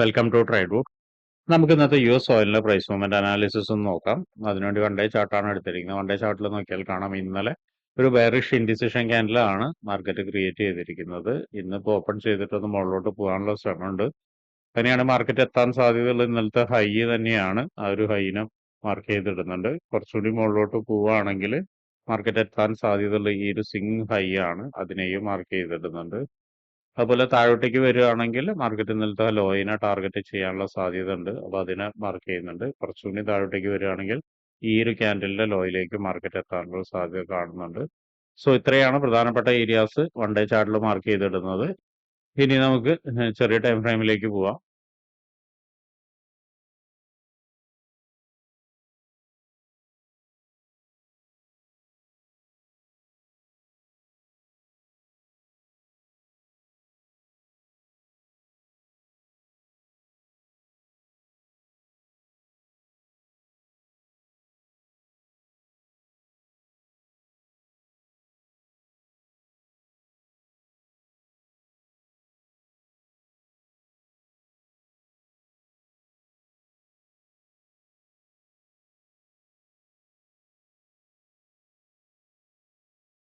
Welcome to trade book നമുക്ക് ഇന്നത്തെ U S ഓയിലിന്റെ പ്രൈസ് മൂവ്മെന്റ് അനാലിസിസ് ഒന്ന് നോക്കാം. അതിനുവേണ്ടി വൺ ഡേ ചാർട്ടാണ് എടുത്തിരിക്കുന്നത്. വൺ ഡേ ചാർട്ടിൽ നോക്കിയാൽ കാണാം ഇന്നലെ ഒരു ബെയറിഷ് ഇൻഡിസിഷൻ ക്യാൻഡിലാണ് മാർക്കറ്റ് ക്രിയേറ്റ് ചെയ്തിരിക്കുന്നത്. ഇന്നിപ്പോൾ ഓപ്പൺ ചെയ്തിട്ടൊന്ന് മുകളിലോട്ട് പോകാനുള്ള ശ്രമമുണ്ട്. തന്നെയാണ് മാർക്കറ്റ് എത്താൻ സാധ്യതയുള്ള ഇന്നലത്തെ ഹൈ തന്നെയാണ്. ആ ഒരു ഹൈനെ മാർക്ക് ചെയ്തിടുന്നുണ്ട്. കുറച്ചുകൂടി മുകളിലോട്ട് പോവുകയാണെങ്കിൽ മാർക്കറ്റ് എത്താൻ സാധ്യതയുള്ള ഈ ഒരു സിംഗ് ഹൈ ആണ് അതിനെയും മാർക്ക് ചെയ്തിടുന്നുണ്ട്. അതുപോലെ താഴോട്ടേക്ക് വരികയാണെങ്കിൽ മാർക്കറ്റ് ഇന്നലത്തെ ലോയിനെ ടാർഗറ്റ് ചെയ്യാനുള്ള സാധ്യത ഉണ്ട് അപ്പോൾ അതിനെ മാർക്ക് ചെയ്യുന്നുണ്ട്. കുറച്ചുകൂടി താഴോട്ടേക്ക് വരികയാണെങ്കിൽ ഈ ഒരു ക്യാൻഡലിന്റെ ലോയിലേക്ക് മാർക്കറ്റ് എത്താനുള്ള സാധ്യത കാണുന്നുണ്ട്. സോ ഇത്രയാണ് പ്രധാനപ്പെട്ട ഏരിയാസ് വൺ ഡേ ചാർട്ടിൽ മാർക്ക് ചെയ്തിടുന്നത്. ഇനി നമുക്ക് ചെറിയ ടൈം ഫ്രെയിമിലേക്ക് പോവാം.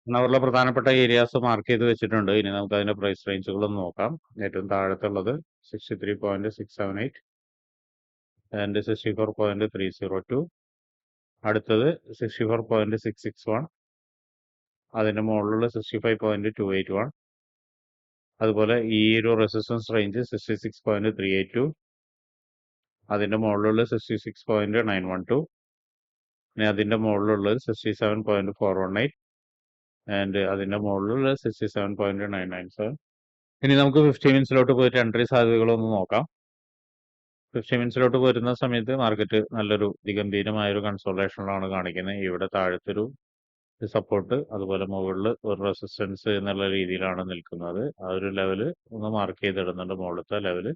അവരുടെ പ്രധാനപ്പെട്ട ഏരിയാസ് മാർക്ക് ചെയ്ത് വെച്ചിട്ടുണ്ട്. ഇനി നമുക്ക് അതിന്റെ പ്രൈസ് റേഞ്ചുകളും നോക്കാം. ഏറ്റവും താഴത്തുള്ളത് sixty three point six seven eight and sixty four point three zero two അടുത്തത് sixty four point six six one അതിന്റെ മുകളിലുള്ള sixty five point two eight one അതുപോലെ ഈ ഒരു resistance range sixty six point three eight two അതിന്റെ മുകളിലുള്ള sixty six point nine one two പിന്നെ അതിന്റെ മുകളിലുള്ളത് sixty seven point four one eight and അതിന്റെ മുകളിലുള്ള sixty seven point nine nine seven ഇനി നമുക്ക് ഫിഫ്റ്റി മിനിറ്റ്സിലോട്ട് പോയിട്ട് എൻട്രി സാധ്യതകളൊന്ന് നോക്കാം. ഫിഫ്റ്റി മിനിറ്റ്സിലോട്ട് വരുന്ന സമയത്ത് മാർക്കറ്റ് നല്ലൊരു അതിഗംഭീരമായ ഒരു കൺസോളേഷനിലാണ് കാണിക്കുന്നത്. ഇവിടെ താഴത്തൊരു സപ്പോർട്ട് അതുപോലെ മുകളിൽ ഒരു റെസിസ്റ്റൻസ് എന്നുള്ള രീതിയിലാണ് നിൽക്കുന്നത്. ആ ഒരു ലെവൽ ഒന്ന് മാർക്ക് ചെയ്തിടുന്നുണ്ട് മുകളിലത്തെ ലെവൽ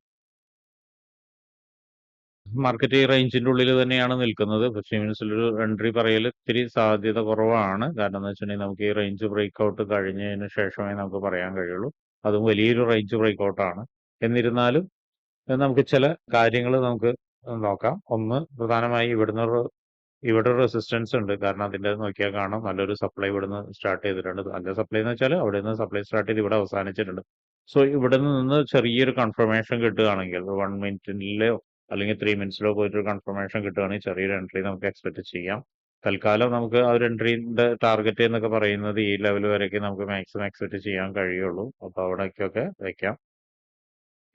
മാർക്കറ്റ് റേഞ്ചിന്റെ ഉള്ളിൽ തന്നെയാണ് നിൽക്കുന്നത്. മിനിറ്റ്സിൽ ഒരു എൻട്രി പറയൽ ഇത്തിരി സാധ്യത കുറവാണ്. കാരണം എന്ന് വെച്ചിട്ടുണ്ടെങ്കിൽ നമുക്ക് ഈ റേഞ്ച് ബ്രേക്ക് ഔട്ട് കഴിഞ്ഞതിന് ശേഷമേ നമുക്ക് പറയാൻ കഴിയുള്ളൂ. അതും വലിയൊരു റേഞ്ച് ബ്രേക്ക് ഔട്ടാണ് എന്നിരുന്നാലും നമുക്ക് ചില കാര്യങ്ങൾ നമുക്ക് നോക്കാം. ഒന്ന് പ്രധാനമായി ഇവിടുന്ന് ഇവിടെ റെസിസ്റ്റൻസ് ഉണ്ട്. കാരണം അതിന്റെ നോക്കിയാൽ കാണാം. നല്ലൊരു സപ്ലൈ ഇവിടുന്ന് സ്റ്റാർട്ട് ചെയ്തിട്ടുണ്ട്. നല്ല സപ്ലൈ എന്ന് വെച്ചാൽ അവിടെ നിന്ന് സപ്ലൈ സ്റ്റാർട്ട് ചെയ്ത് ഇവിടെ അവസാനിച്ചിട്ടുണ്ട്. സോ ഇവിടെ നിന്ന് ചെറിയൊരു കൺഫർമേഷൻ കിട്ടുകയാണെങ്കിൽ വൺ മിനിറ്റിലോ അല്ലെങ്കിൽ ത്രീ മിനിറ്റ്സിലോ പോയിട്ട് ഒരു കൺഫർമേഷൻ കിട്ടുകയാണെങ്കിൽ ചെറിയൊരു എൻട്രി നമുക്ക് എക്സ്പെക്ട് ചെയ്യാം. തൽക്കാലം നമുക്ക് ആ ഒരു എൻട്രീന്റെ ടാർഗറ്റ് എന്നൊക്കെ പറയുന്നത് ഈ ലെവൽ വരെയൊക്കെ നമുക്ക് മാക്സിമം എക്സ്പെക്ട് ചെയ്യാൻ കഴിയുള്ളൂ. അപ്പോൾ അവിടേക്കൊക്കെ വെക്കാം.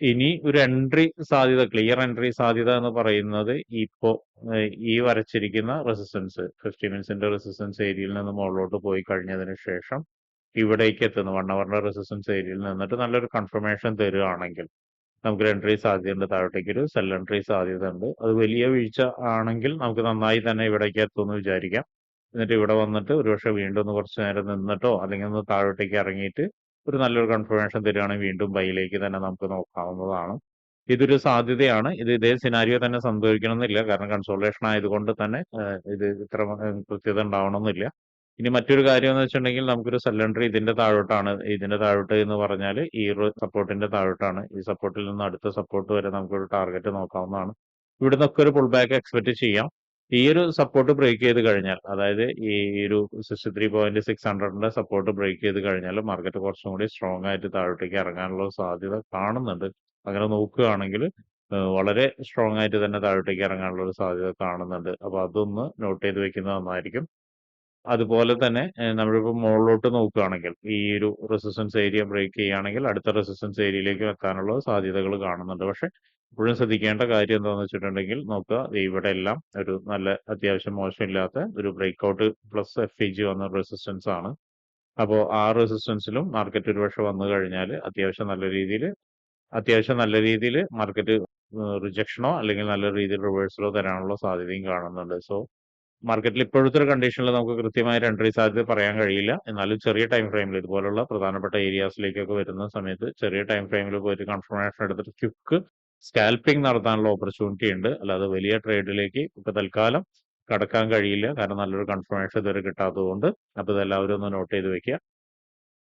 ഇനി ഒരു എൻട്രി സാധ്യത ക്ലിയർ എൻട്രി സാധ്യത എന്ന് പറയുന്നത് ഇപ്പോൾ ഈ വരച്ചിരിക്കുന്ന റെസിസ്റ്റൻസ് ഫിഫ്റ്റി മിനിറ്റ്സിന്റെ റെസിസ്റ്റൻസ് ഏരിയയിൽ നിന്ന് മുകളിലോട്ട് പോയി കഴിഞ്ഞതിന് ശേഷം ഇവിടേക്ക് എത്തുന്നു. വൺ അവറിന്റെ റെസിസ്റ്റൻസ് ഏരിയയിൽ നിന്നിട്ട് നല്ലൊരു കൺഫർമേഷൻ തരുവാണെങ്കിൽ. നമുക്കൊരു എൻട്രി സാധ്യതയുണ്ട് താഴോട്ടേക്ക് ഒരു സെൽ എൻട്രി സാധ്യത ഉണ്ട് അത് വലിയ വീഴ്ച ആണെങ്കിൽ നമുക്ക് നന്നായി തന്നെ ഇവിടേക്ക് എത്തുമെന്ന് വിചാരിക്കാം. എന്നിട്ട് ഇവിടെ വന്നിട്ട് ഒരുപക്ഷെ വീണ്ടും ഒന്ന് കുറച്ച് നേരം നിന്നിട്ടോ അല്ലെങ്കിൽ ഒന്ന് താഴോട്ടേക്ക് ഇറങ്ങിയിട്ട് ഒരു നല്ലൊരു കൺഫർമേഷൻ തരികയാണെങ്കിൽ വീണ്ടും ബൈയിലേക്ക് തന്നെ നമുക്ക് നോക്കാവുന്നതാണ്. ഇതൊരു സാധ്യതയാണ്. ഇത് ഇതേ സിനാരിയോ തന്നെ സംഭവിക്കണമെന്നില്ല. കാരണം കൺസോളേഷൻ ആയതുകൊണ്ട് തന്നെ ഇത് ഇത്ര കൃത്യത ഉണ്ടാവണമെന്നില്ല. ഇനി മറ്റൊരു കാര്യം എന്ന് വെച്ചിട്ടുണ്ടെങ്കിൽ നമുക്കൊരു സിലിണ്ടർ ഇതിന്റെ താഴോട്ടാണ് ഇതിന്റെ താഴോട്ട് എന്ന് പറഞ്ഞാൽ ഈ ഒരു സപ്പോർട്ടിന്റെ താഴോട്ടാണ്. ഈ സപ്പോർട്ടിൽ നിന്ന് അടുത്ത സപ്പോർട്ട് വരെ നമുക്കൊരു ടാർഗറ്റ് നോക്കാവുന്നതാണ്. ഇവിടെ നിന്നൊക്കെ ഒരു പുൾ ബാക്ക് എക്സ്പെക്ട് ചെയ്യാം. ഈ ഒരു സപ്പോർട്ട് ബ്രേക്ക് ചെയ്ത് കഴിഞ്ഞാൽ അതായത് ഈ ഒരു സിക്സ്റ്റി ത്രീ പോയിന്റ് സിക്സ് ഹൺഡ്രഡിന്റെ സപ്പോർട്ട് ബ്രേക്ക് ചെയ്ത് കഴിഞ്ഞാൽ മാർക്കറ്റ് കുറച്ചും കൂടി സ്ട്രോങ് ആയിട്ട് താഴോട്ടേക്ക് ഇറങ്ങാനുള്ള സാധ്യത കാണുന്നുണ്ട്. അങ്ങനെ നോക്കുകയാണെങ്കിൽ വളരെ സ്ട്രോങ് ആയിട്ട് തന്നെ താഴോട്ടേക്ക് ഇറങ്ങാനുള്ള ഒരു സാധ്യത കാണുന്നുണ്ട്. അപ്പൊ അതൊന്ന് നോട്ട് ചെയ്ത് വെക്കുന്നത് നന്നായിരിക്കും. അതുപോലെ തന്നെ നമ്മളിപ്പോൾ മുകളിലോട്ട് നോക്കുകയാണെങ്കിൽ ഈ ഒരു റെസിസ്റ്റൻസ് ഏരിയ ബ്രേക്ക് ചെയ്യുകയാണെങ്കിൽ അടുത്ത റെസിസ്റ്റൻസ് ഏരിയയിലേക്ക് എത്താനുള്ള സാധ്യതകൾ കാണുന്നുണ്ട്. പക്ഷെ ഇപ്പോഴും ശ്രദ്ധിക്കേണ്ട കാര്യം എന്താണെന്ന് വെച്ചിട്ടുണ്ടെങ്കിൽ നോക്കുക ഇവിടെ എല്ലാം ഒരു നല്ല അത്യാവശ്യം മോശമില്ലാത്ത ഒരു break out plus F E G വന്ന റെസിസ്റ്റൻസ് ആണ്. അപ്പോൾ ആ റെസിസ്റ്റൻസിലും മാർക്കറ്റ് ഒരുപക്ഷെ വന്നു കഴിഞ്ഞാൽ അത്യാവശ്യം നല്ല രീതിയിൽ അത്യാവശ്യം നല്ല രീതിയിൽ മാർക്കറ്റ് റിജക്ഷനോ അല്ലെങ്കിൽ നല്ല രീതിയിൽ റിവേഴ്സലോ തരാനുള്ള സാധ്യതയും കാണുന്നുണ്ട്. സോ മാർക്കറ്റിൽ ഇപ്പോഴത്തെ ഒരു കണ്ടീഷനിൽ നമുക്ക് കൃത്യമായ എൻട്രി സാധ്യത പറയാൻ കഴിയില്ല. എന്നാലും ചെറിയ ടൈം ഫ്രെയിമിൽ ഇതുപോലുള്ള പ്രധാനപ്പെട്ട ഏരിയാസിലേക്കൊക്കെ വരുന്ന സമയത്ത് ചെറിയ ടൈം ഫ്രെയിമിൽ പോയിട്ട് കൺഫർമേഷൻ എടുത്തിട്ട് ക്യുക്ക് സ്കാൽപ്പിംഗ് നടത്താനുള്ള ഓപ്പർച്യൂണിറ്റി ഉണ്ട്. അല്ലാതെ വലിയ ട്രേഡിലേക്ക് ഇപ്പൊ തൽക്കാലം കടക്കാൻ കഴിയില്ല. കാരണം നല്ലൊരു കൺഫർമേഷൻ ഇതുവരെ കിട്ടാത്തതുകൊണ്ട്. അപ്പോൾ ഇതെല്ലാവരും ഒന്ന് നോട്ട് ചെയ്ത് വെക്കുക.